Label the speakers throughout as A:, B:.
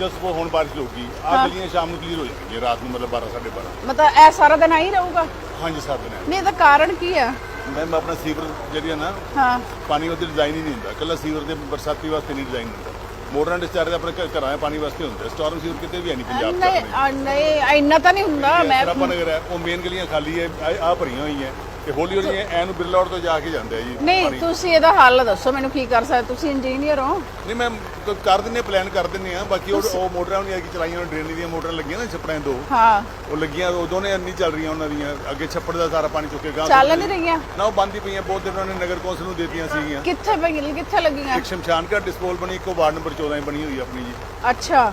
A: ਉਹ ਹੁਣ ਬਾਰਿਸ਼ ਹੋਊਗੀ ਆ ਗਲੀਆਂ ਸ਼ਾਮ ਨੂੰ ਕਲੀਅਰ ਹੋ ਜਾਣਗੀਆਂ ਰਾਤ ਨੂੰ ਮਤਲਬ 12 12:30
B: ਮਤਲਬ ਇਹ ਸਾਰਾ ਦਿਨ ਆਈ ਰਹੂਗਾ
A: ਹਾਂਜੀ ਸਰ ਦਿਨ
B: ਨਹੀਂ ਇਹਦਾ ਕਾਰਨ ਕੀ ਆ
A: ਮੈਮ ਆਪਣਾ ਸੀਵਰ ਜਿਹੜੀ ਹੈ ਨਾ
B: ਹਾਂ
A: ਪਾਣੀ ਉਹਦੇ ਡਿਜ਼ਾਈਨ ਹੀ ਨਹੀਂ ਹੁੰਦਾ ਕੱਲਾ ਸੀਵਰ ਦੇ ਬਰਸਾਤੀ ਵਾਸਤੇ ਨਹੀਂ ਡਿਜ਼ਾਈਨ ਹੁੰਦਾ ਮੋਟਰਾਂ ਡਿਸਚਾਰਜ ਆਪਣੇ ਘ- ਘਰਾਂ 'ਚ ਪਾਣੀ ਵਾਸਤੇ ਹੁੰਦਾ ਸਟਾਰਮ ਸੀਵਰ ਕਿਤੇ ਵੀ ਹੈ ਨਹੀਂ ਪੰਜਾਬ 'ਚ
B: ਨਹੀਂ ਆ, ਨਹੀਂ ਇੰਨਾ ਤਾਂ ਨਹੀਂ ਹੁੰਦਾ ਮੈਂ
A: ਸਰਾਪਾ ਨਗਰ ਹੈ ਉਹ ਮੇਨ ਗਲੀਆਂ ਖਾਲੀ ਹੈ ਆ ਭਰੀਆਂ ਹੋਈਆਂ ਤੇ ਹੌਲੀ ਹੌਲੀ ਐ ਨੂੰ ਬਿਰਲਾ ਰੋਡ ਤੋਂ ਜਾ ਕੇ ਜਾਂਦੇ ਆ ਜੀ
B: ਨਹੀਂ ਤੁਸੀਂ ਇਹਦਾ ਹੱਲ ਦੱਸੋ ਮੈਨੂੰ ਕੀ ਕਰ ਸਕਦੇ ਤੁਸੀਂ ਇੰਜੀਨੀਅਰ ਹੋ।
A: ਨਹੀਂ ਮੈਂ ਕ- ਕਰ ਦਿੰਨੇ ਪਲਾਨ ਕਰ ਦਿੰਨੇ ਆ। ਬਾਕੀ ਉਹ ਉਹ ਮੋਟਰਾਂ ਨਹੀਂ ਆ ਕਿ ਚਲਾਈਆਂ ਡਰੇਨ ਦੀਆਂ ਮੋਟਰਾਂ ਲੱਗੀਆਂ ਨਾ ਛੱਪੜਾਂ ਦੋ।
B: ਹਾਂ।
A: ਉਹ ਲੱਗੀਆਂ ਉਹ ਦੋਨੇ ਨਹੀਂ ਚੱਲ ਰਹੀਆਂ ਉਹਨਾਂ ਦੀਆਂ। ਅੱਗੇ ਛੱਪੜ ਦਾ ਸਾਰਾ ਪਾਣੀ ਚੁੱਕੇ ਗਾਂ
B: ਚੱਲ ਨਹੀਂ ਰਹੀਆਂ।
A: ਨਾ ਉਹ ਬੰਦ ਹੀ ਪਈਆਂ ਬਹੁਤ ਦਿਨ ਉਹਨਾਂ ਨੇ ਨਗਰ ਕੌਂਸਲ ਨੂੰ ਦੇਤੀਆਂ ਸੀਗੀਆਂ।
B: ਕਿੱਥੇ ਪਈ ਕਿੱਥੇ ਲੱਗੀਆਂ?
A: ਇੱਕ ਸ਼ਮਸ਼ਾਨ ਘਾਟ ਡਿਸਪੋਲ ਬਣੀ ਇੱਕ ਉਹ ਵਾਰਡ ਨੰਬਰ 14 ਬਣੀ ਹੋਈ ਆ ਆਪਣੀ ਜੀ।
B: ਅੱਛਾ।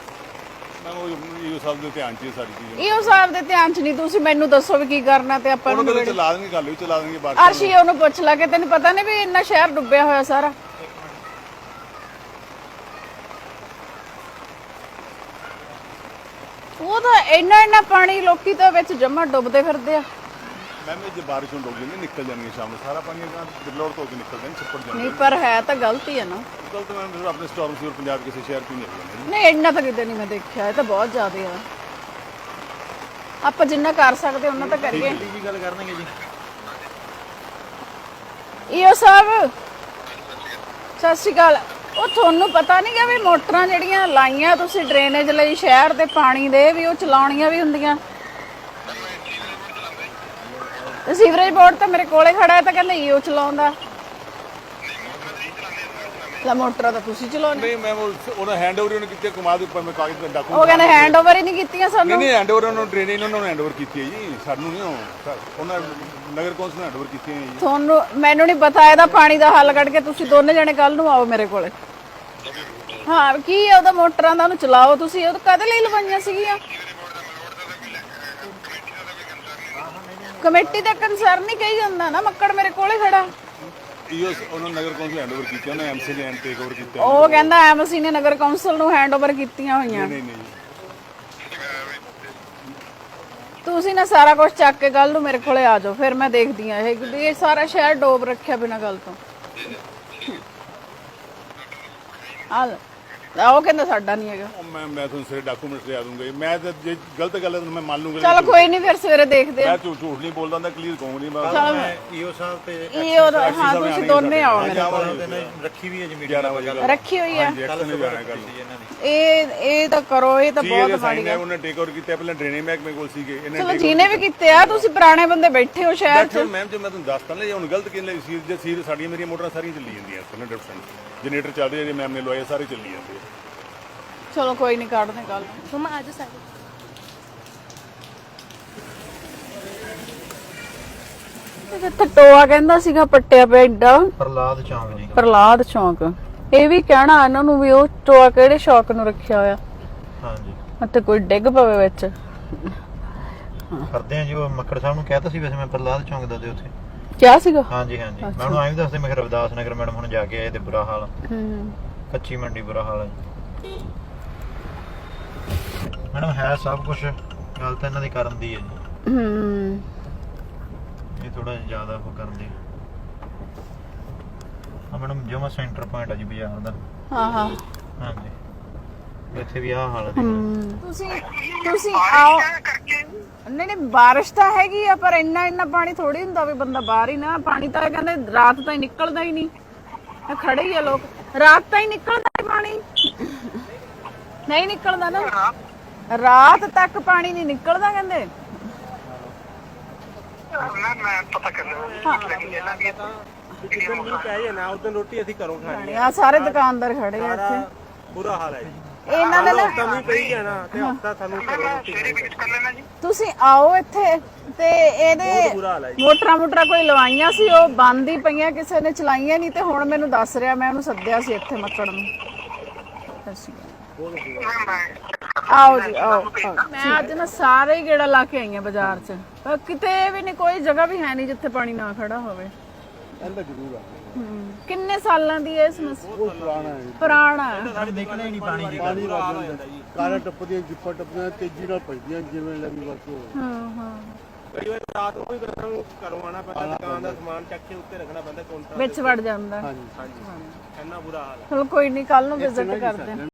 A: ਮੈਂ ਉਹ ਇਹ ਸਭ ਦੇ ਧਿਆਨ ਚ ਹੀ ਸਾਰੀ ਚੀਜ਼।
B: ਇਹ ਉਸ ਸਾਹਿਬ ਦੇ ਧਿਆਨ ਚ ਨਹੀਂ ਤੁਸੀਂ ਮੈਨੂੰ ਦੱਸੋ ਵੀ ਕੀ ਕਰਨਾ ਤੇ ਆਪਾਂ
A: ਉਹਨਾਂ
B: ਨੂੰ
A: ਕੋਲ ਚਲਾ ਦੇਣਗੇ ਗੱਲ ਵੀ ਚਲਾ ਦੇਣਗੇ ਬਾਅਦ
B: ਅਰਸ਼ੀ ਉਹਨੂੰ ਪੁੱਛ ਲਾ ਕਿ ਤੈਨੂੰ ਪਤਾ ਨਹੀਂ ਵੀ ਇੰਨਾ ਸ਼ਹਿਰ ਡੁੱਬਿਆ ਹੋਇਆ ਸਾਰਾ। ਉਹ ਤਾਂ ਇੰਨਾ ਇੰਨਾ ਪਾਣੀ ਲੋਕੀ ਤਾਂ ਵਿੱਚ ਜਮਾ ਡੁੱਬਦੇ ਫਿਰਦੇ ਆ।
A: ਮੈਂ ਵੀ ਜੇ ਬਾਰਿਸ਼ ਹੋਣ ਲੱਗੀ ਨਹੀਂ ਨਿਕਲ ਜਾਣਗੇ ਸ਼ਾਮ ਨੂੰ। ਸਾਰਾ ਪਾਣੀ ਅਗਾਂ ਬਿਰਲੋੜ ਤੋਂ ਕੇ ਨਿਕਲ ਜਾਣ ਛੱਪੜ ਜਾਣ
B: ਨਹੀਂ ਪਰ ਹੈ ਤਾਂ ਗਲਤੀ ਹੈ ਨਾ।
A: ਕੱਲ ਤਾਂ ਮੈਂ ਫਿਰ ਆਪਣੇ ਸਟਾਰਮ ਸੀਵਰ ਪੰਜਾਬ ਕਿਸੇ ਸ਼ਹਿਰ ਤੋਂ ਹੀ ਨਿਕਲ ਜਾਣਾ
B: ਨਹੀਂ ਇੰਨਾ ਤਾਂ ਕਿਤੇ ਨਹੀਂ ਮੈਂ ਦੇਖਿਆ ਇਹ ਤਾਂ ਬਹੁਤ ਜ਼ਿਆਦਾ ਆ। ਆਪਾਂ ਜਿੰਨਾ ਕਰ ਸਕਦੇ ਉਹਨਾਂ ਤਾਂ ਕਰੀਏ।
C: ਕੀ ਗੱਲ ਕਰਨਗੇ ਜੀ।
B: ਈਓ ਸਾਹਿਬ ਸਤਿ ਸ਼੍ਰੀ ਅਕਾਲ। ਉਹ ਤੁਹਾਨੂੰ ਪਤਾ ਨਹੀਂ ਕਿ ਵੀ ਮੋਟਰਾਂ ਜਿਹੜੀਆਂ ਲਾਈਆਂ ਤੁਸੀਂ ਡਰੇਨੇਜ ਲਈ ਸ਼ਹਿਰ ਦੇ ਪਾਣੀ ਦੇ ਵੀ ਉਹ ਚਲਾਉਣੀਆਂ ਵੀ ਹੁੰਦੀਆਂ। ਤੇ ਸੀਵਰੇਜ ਬੋਰਡ ਤਾਂ ਮੇਰੇ ਕੋਲੇ ਖੜਾ ਹੈ ਤਾਂ ਕਹਿੰਦੇ ਈਓ ਚਲਾਉਂਦਾ। ਲਾ ਮੋਟਰਾਂ ਤਾਂ ਤੁਸੀਂ ਚਲਾਉਣੇ
A: ਨਹੀਂ ਮੈਂ ਉਹ- ਉਹਨਾਂ ਹੈਂਡਓਵਰ ਉਹਨੇ ਕੀਤੇ ਕਮਾਲ ਦੇ ਉੱਪਰ ਮੈਂ ਕਾਗਜ਼ ਤੇ ਡਾਕੂ
B: ਉਹ ਕਹਿੰਦੇ ਹੈਂਡਓਵਰ ਹੀ ਨਹੀਂ ਕੀਤੀਆਂ
A: ਨਹੀਂ
B: ਸਾਨੂੰ।
A: ਨਹੀਂ ਹੈਂਡਓਵਰ ਉਹਨਾਂ ਨੂੰ ਟ੍ਰੇਨਿੰਗ ਉਹਨਾਂ ਨੂੰ ਹੈਂਡਓਵਰ ਕੀਤੀ ਹੈ ਜੀ ਸਾਨੂੰ ਨਹੀਂ ਉਹ ਉਹਨਾਂ ਨਗਰ ਕੌਂਸਲ ਨੇ ਹੈਂਡਓਵਰ ਕੀਤੀਆਂ ਹੈ ਜੀ।
B: ਤੁਹਾਨੂੰ ਮੈਨੂੰ ਨਹੀਂ ਪਤਾ ਇਹਦਾ ਪਾਣੀ ਦਾ ਹੱਲ ਕੱਢ ਕੇ ਤੁਸੀਂ ਦੋਨੇ ਜਣੇ ਕੱਲ ਨੂੰ ਆਓ ਮੇਰੇ ਕੋਲੇ। ਹਾਂ ਕੀ ਹੈ ਉਹਦਾ ਮੋਟਰਾਂ ਦਾ ਉਹਨੂੰ ਚਲਾਓ ਤੁਸੀਂ ਉਹ ਕਦੇ ਲਈ ਲਵਾਈਆਂ ਸੀਗੀਆਂ? ਕਮੇਟੀ ਦਾ ਕੰਸਰਨ ਨਹੀਂ ਕਹੀ ਜਾਂਦਾ ਨਾ ਮੱਕੜ ਮੇਰੇ ਕੋਲੇ ਖੜਾ।
A: ਇਹੋ ਉਹਨਾਂ ਨਗਰ ਕੌਂਸਲ ਹੈਂਡਓਵਰ ਕੀਤੀ ਉਹਨਾਂ ਐਮਸੀ ਨੇ ਟੇਕ ਓਵਰ ਕੀਤਾ।
B: ਉਹ ਕਹਿੰਦਾ ਐਮਸੀ ਨੇ ਨਗਰ ਕੌਂਸਲ ਨੂੰ ਹੈਂਡਓਵਰ ਕੀਤੀਆਂ ਹੋਈਆਂ।
A: ਨਹੀਂ ਨਹੀਂ ਜੀ
B: ਤੁਸੀਂ ਨਾ ਸਾਰਾ ਕੁਝ ਚੱਕ ਕੇ ਕੱਲ ਨੂੰ ਮੇਰੇ ਕੋਲੇ ਆ ਜਾਓ ਫਿਰ ਮੈਂ ਦੇਖਦੀ ਆ ਇਹ ਵੀ ਇਹ ਸਾਰਾ ਸ਼ਹਿਰ ਡੋਬ ਰੱਖਿਆ ਬਿਨਾਂ ਗੱਲ ਤੋਂ। ਆ। ਆ ਉਹ ਕਹਿੰਦਾ ਸਾਡਾ ਨਹੀਂ ਹੈਗਾ।
A: ਉਹ ਮੈਂ ਮੈਂ ਤੁਹਾਨੂੰ ਸਾਰੇ ਡਾਕੂਮੈਂਟਸ ਲਿਆ ਦੂੰਗਾ ਜੀ। ਮੈਂ ਤਾਂ ਜੇ ਗਲਤ ਗੱਲ ਹੈ ਤਾਂ ਮੈਂ ਮੰਨ ਲੂੰਗਾ
B: ਚਲ ਕੋਈ ਨਹੀਂ ਫਿਰ ਸਵੇਰੇ ਦੇਖਦੇ ਆ
A: ਮੈਂ ਝੂਠ ਝੂਠ ਨਹੀਂ ਬੋਲਦਾ ਮੈਂ ਕਲੀਅਰ ਕਹੂੰਗਾ ਨਹੀਂ ਮੈਂ
C: ਈਓ ਸਾਹਿਬ ਤੇ
B: ਇਹ ਉਹਦਾ ਹਾਂ ਤੁਸੀਂ ਦੋਨੇ ਆਓ ਮੇਰੇ
C: ਨਾ ਰੱਖੀ ਵੀ ਹੈ ਜੀ ਮੀਟਿੰਗ
A: 11 ਵਜੇ
B: ਰੱਖੀ ਹੋਈ ਆ
A: ਐਕਸ਼ਨ ਨੇ ਜਾਣਾ ਕੱਲ
C: ਇਹਨਾਂ ਦੀ।
B: ਇਹ ਇਹ ਤਾਂ ਕਰੋ ਇਹ ਤਾਂ
A: ਜੀ
B: ਬਹੁਤ ਮਾੜੀ
A: ਹੈ ਉਹਨੇ ਟੇਕ ਓਵਰ ਕੀਤਾ ਪਹਿਲਾਂ ਡਰੇਨੇਜ ਮਹਿਕਮੇ ਕੋਲ ਸੀਗੇ ਇਹਨੇ
B: ਚਲੋ ਜਿਹਨੇ ਵੀ ਕੀਤੇ। ਆ ਤੁਸੀਂ ਪੁਰਾਣੇ ਬੰਦੇ ਬੈਠੇ ਹੋ ਸ਼ਹਿਰ 'ਚ।
A: ਮੈਮ ਜੇ ਮੈਂ ਤੁਹਾਨੂੰ ਦੱਸਤਾ ਨਾ ਜੇ ਹੁਣ ਗਲਤ ਕਿਨ ਲਈ ਸੀਰ ਜੇ ਸੀਰ ਸਾਡੀਆਂ ਮੇਰੀਆਂ ਮੋਟਰਾਂ ਸਾਰੀਆਂ ਚੱਲੀ ਜਾਂਦੀਆਂ 100% ਜਨਰੇਟਰ ਚੱਲ ਰਿਹਾ ਜੇ ਮੈਮ ਨੇ ਲਵਾਏ ਸਾਰੇ ਚੱਲੀ ਜਾਂਦੇ।
B: ਚਲੋ ਕੋਈ ਨਹੀਂ ਕੱਢਦੇ ਕੱਲ
D: ਮਮਾ ਆ ਜਾ ਸਾਰੇ।
B: ਇੱਥੇ ਟੋਆ ਕਹਿੰਦਾ ਸੀਗਾ ਪੱਟਿਆ ਪਿਆ ਏਡਾ।
C: ਪ੍ਰਲਾਦ ਚੌਂਕ ਜੀ।
B: ਪ੍ਰਲਾਦ ਚੌਂਕ। ਇਹ ਵੀ ਕਹਿਣਾ ਇਹਨਾਂ ਨੂੰ ਵੀ ਉਹ ਟੋਆ ਕਿਹੜੇ ਸ਼ੌਕ ਨੂੰ ਰੱਖਿਆ ਹੋਇਆ।
C: ਹਾਂਜੀ।
B: ਅਤੇ ਕੋਈ ਡਿੱਗ ਪਵੇ ਵਿੱਚ।
C: ਕਰਦੇ ਆ ਜੀ ਉਹ ਮੱਕੜ ਸਾਹਿਬ ਨੂੰ ਕਹਿਤਾ ਸੀ ਵੈਸੇ ਮੈਂ ਪ੍ਰਲਾਦ ਚੌਂਕ ਦਾ ਦੇ ਉੱਥੇ।
B: ਕਿਆ ਸੀਗਾ?
C: ਹਾਂਜੀ ਹਾਂਜੀ। ਮੈਂ ਉਹਨੂੰ ਐਂ ਵੀ ਦੱਸਦੇ ਮੈਂ ਕਿਹਾ ਰਵਿਦਾਸ ਨਗਰ ਮੈਡਮ ਹੁਣ ਜਾ ਕੇ ਆਏ ਤੇ ਬੁਰਾ ਹਾਲ।
B: ਹੂੰ।
C: ਕੱਚੀ ਮੰਡੀ ਬੁਰਾ ਹਾਲ ਹੈ। ਮੈਡਮ ਹੈ ਸਭ ਕੁਝ ਗੱਲ ਤਾਂ ਇਹਨਾਂ ਦੀ ਕਰਨ ਦੀ ਹੈ ਜੀ।
B: ਹੂੰ।
C: ਇਹ ਥੋੜਾ ਜ਼ਿਆਦਾ ਉਹ ਕਰਦੇ ਆ ਮੈਡਮ ਜਮਾ ਸੈਂਟਰ ਪੁਆਇੰਟ ਆ ਜੀ ਬਾਜ਼ਾਰ ਦਾ।
B: ਹਾਂ ਹਾਂ।
C: ਹਾਂਜੀ। ਇੱਥੇ ਵੀ ਆਹ ਹਾਲ ਹੈ।
B: ਤੁਸੀਂ ਤੁਸੀਂ ਆਓ। ਨਹੀਂ ਨਹੀਂ ਬਾਰਿਸ਼ ਤਾਂ ਹੈਗੀ ਆ ਪਰ ਇੰਨਾ ਇੰਨਾ ਪਾਣੀ ਥੋੜੀ ਹੁੰਦਾ ਵੀ ਬੰਦਾ ਬਾਹਰ ਹੀ ਨਾ ਪਾਣੀ ਤਾਂ ਕਹਿੰਦੇ ਰਾਤ ਤਾਂ ਹੀ ਨਿਕਲਦਾ ਹੀ ਨਹੀਂ। ਇਹ ਖੜੇ ਹੀ ਆ ਲੋਕ। ਰਾਤ ਤਾਂ ਹੀ ਨਿਕਲਦਾ ਹੀ ਪਾਣੀ। ਨਹੀਂ ਨਿਕਲਦਾ ਨਾ। ਰਾਤ ਤੱਕ ਪਾਣੀ ਨਹੀਂ ਨਿਕਲਦਾ ਕਹਿੰਦੇ।
D: ਮੈਂ ਮੈਂ ਪਤਾ ਕਰ ਲਿਆ ਲੇਕਿਨ ਇਹਨਾਂ ਦੀ
E: ਜਿੱਦਣ ਮੀਂਹ ਪੈ ਜਾਣਾ ਉਦੋਂ ਰੋਟੀ ਅਸੀਂ ਘਰੋਂ ਖਾਣੀ
B: ਆ। ਸਾਰੇ ਦੁਕਾਨਦਾਰ ਖੜੇ ਆ ਇੱਥੇ।
E: ਬੁਰਾ ਹਾਲ ਹੈ ਜੀ।
B: ਇਹਨਾਂ ਦੇ ਨਾ
E: ਹਫਤਾ ਮੀਂਹ ਪਈ ਜਾਣਾ ਤੇ ਹਫਤਾ ਸਾਨੂੰ
D: ਸਵੇਰੇ ਵਿਜ਼ਿਟ ਕਰ ਲੈਣਾ ਜੀ
B: ਤੁਸੀਂ ਆਓ ਇੱਥੇ ਤੇ ਇਹਦੇ ਮੋਟਰਾਂ ਮੋਟਰਾਂ ਕੋਈ ਲਵਾਈਆਂ ਸੀ ਉਹ ਬੰਦ ਹੀ ਪਈਆਂ ਕਿਸੇ ਨੇ ਚਲਾਈਆਂ ਨਹੀਂ ਤੇ ਹੁਣ ਮੈਨੂੰ ਦੱਸ ਰਿਹਾ ਮੈਂ ਉਹਨੂੰ ਸੱਦਿਆ ਸੀ ਇੱਥੇ ਮੱਕੜ ਨੂੰ। ਆਓ ਜੀ ਆਓ। ਮੈਂ ਅੱਜ ਨਾ ਸਾਰੇ ਹੀ ਗੇੜਾ ਲਾ ਕੇ ਆਈ ਹਾਂ ਬਾਜ਼ਾਰ 'ਚ। ਕਿਤੇ ਵੀ ਨਹੀਂ ਕੋਈ ਜਗ੍ਹਾ ਵੀ ਹੈ ਨਹੀਂ ਜਿੱਥੇ ਪਾਣੀ ਨਾ ਖੜਾ ਹੋਵੇ।
A: ਇਹਦਾ ਜ਼ਰੂਰ ਆ।
B: ਹੂੰ। ਕਿੰਨੇ ਸਾਲਾਂ ਦੀ ਹੈ ਇਹ ਸਮੱਸਿਆ
A: ਬਹੁਤ ਪੁਰਾਣਾ ਹੈ।
B: ਪੁਰਾਣਾ ਹੈ।
C: ਸਾਡੇ ਨਿਕਲੇ ਨਹੀਂ ਪਾਣੀ ਦੀ
A: ਪਾਣੀ ਵੱਜ ਜਾਂਦਾ। ਕਾਰਾਂ ਟੱਪਦੀਆਂ ਜਿੱਪਾਂ ਟੱਪਦੀਆਂ ਤੇਜ਼ੀ ਨਾਲ ਭਜਦੀਆਂ ਜਿਵੇਂ ਲੱਗੀ ਵਰਤੋਂ
B: ਹਾਂ ਹਾਂ।
E: ਕਈ ਵਾਰ ਰਾਤ ਨੂੰ ਵੀ ਸਾਨੂੰ ਘਰੋਂ ਆਣਾ ਪੈਂਦਾ ਦੁਕਾਨ ਦਾ ਸਮਾਨ ਚੱਕ ਕੇ ਉੱਤੇ ਰੱਖਣਾ ਪੈਂਦਾ ਕਾਊਂਟਰ
B: ਵਿੱਚ ਵੜ ਜਾਂਦਾ।
A: ਹਾਂਜੀ।
E: ਹਾਂਜੀ। ਇੰਨਾ ਬੁਰਾ ਹਾਲ ਹੈ।
B: ਚਲੋ ਕੋਈ ਨਹੀਂ ਕੱਲ ਨੂੰ ਵਿਜ਼ਿਟ ਕਰਦੇ ਹਾਂ।